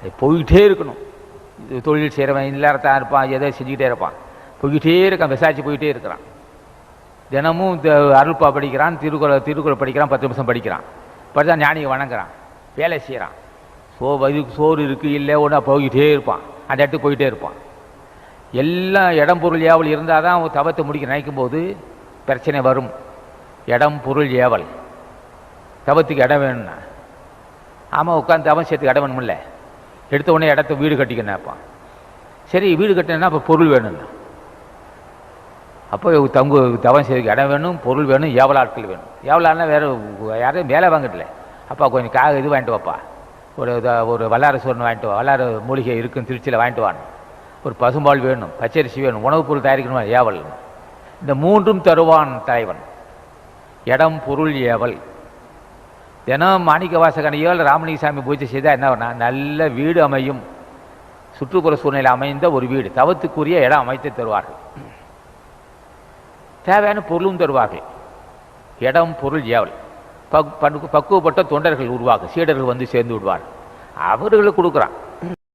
அது போய்கிட்டே இருக்கணும். தொழில் செய்கிறவன் இல்லாதான் இருப்பான் எதை செஞ்சுக்கிட்டே இருப்பான். போய்கிட்டே இருக்கான் விசாரிச்சு போயிட்டே இருக்கிறான். தினமும் இந்த அருள்பா படிக்கிறான் திருக்குறள் திருக்குறள் படிக்கிறான் பத்து நிமிஷம் படிக்கிறான். படித்தா ஞானியை வணங்குறான் வேலை செய்கிறான் சோ இதுக்கு சோறு இருக்குது இல்லை ஒன்றா போய்கிட்டே இருப்பான். அந்த இடத்துக்கு போயிட்டே இருப்பான். எல்லாம் இடம் பொருள் ஏவல் இருந்தால் தான் அவன் தவத்தை முடிக்க நினைக்கும் போது பிரச்சனை வரும். இடம் பொருள் ஏவல். தவத்துக்கு இடம் வேணும்னா. ஆமாம் உட்காந்து தவம் சேர்த்துக்கு இடம் வேணுமில்ல. எடுத்த உடனே இடத்த வீடு கட்டிக்க நினைப்பான் சரி வீடு கட்டினா அப்போ பொருள் வேணும்னா அப்போ தங்கு தவம் செய்யறதுக்கு இடம் வேணும் பொருள் வேணும் ஏவல் ஆட்கள் வேணும். ஏவலான்னா வேறு யாரையும் வேலை வாங்கிட்டல அப்பா கொஞ்சம் காக இது வாங்கிட்டு வாப்பா. ஒரு ஒரு வல்லார சோறு வாங்கிட்டு வா. வல்லார மூலிகை இருக்குன்னு திருச்சியில் வாங்கிட்டு வான்னு. ஒரு பசும்பால் வேணும் பச்சரிசி வேணும் உணவுப் பொருள் தயாரிக்கணுமா? ஏவல். இந்த மூன்றும் தருவான் தலைவன். இடம் பொருள் ஏவல். தினம் மாணிக்க வாசகனையோ ராமலிங்க சாமி பூஜை செய்தால் என்ன பண்ணா நல்ல வீடு அமையும். சுற்றுப்புற சூழ்நிலை அமைந்த ஒரு வீடு. தவத்துக்குரிய இடம் அமைத்து தருவார்கள். தேவையான பொருளும் தருவார்கள். இடம் பொருள் ஏவல். பக் பக்கு- பக்குவப்பட்ட தொண்டர்கள் உருவாகும் சீடர்கள் வந்து சேர்ந்து விடுவார்கள். அவர்களுக்கு கொடுக்குறான்.